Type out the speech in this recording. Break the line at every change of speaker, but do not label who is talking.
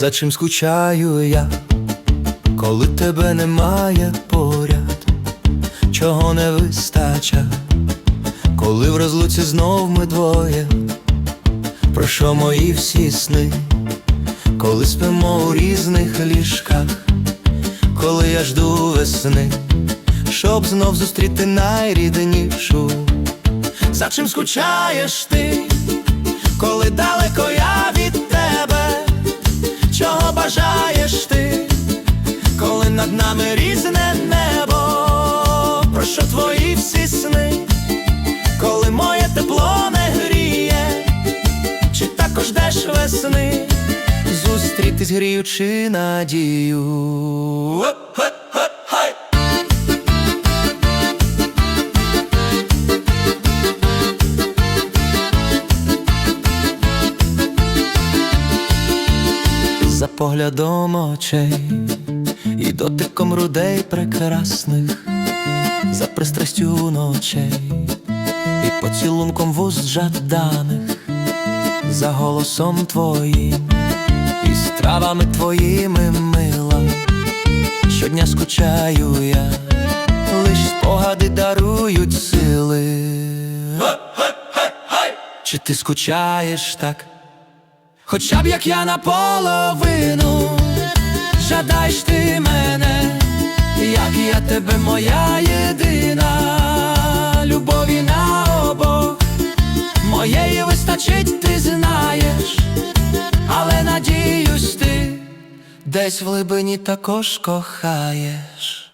За чим скучаю я, коли тебе немає поряд, чого не вистача, коли в розлуці знов ми двоє, про що мої всі сни, коли спимо у різних ліжках, коли я жду весни, щоб знов зустріти найріднішу. За чим скучаєш ти, коли далеко я від нами різне небо? Про що твої всі сни, коли моє тепло не гріє, чи також ждеш весни, зустрітись гріючи надію. За поглядом очей дотиком рудей прекрасних, за пристрастю ночей і поцілунком вуст жаданих, за голосом твоїм і стравами твоїми мила. Щодня скучаю я, лиш спогади дарують сили. Чи ти скучаєш так? Хоча б як я наполовину, жадаєш ти мене, як я тебе, моя єдина, любові на обох, моєї вистачить, ти знаєш, але надіюсь, ти десь в глибині також кохаєш.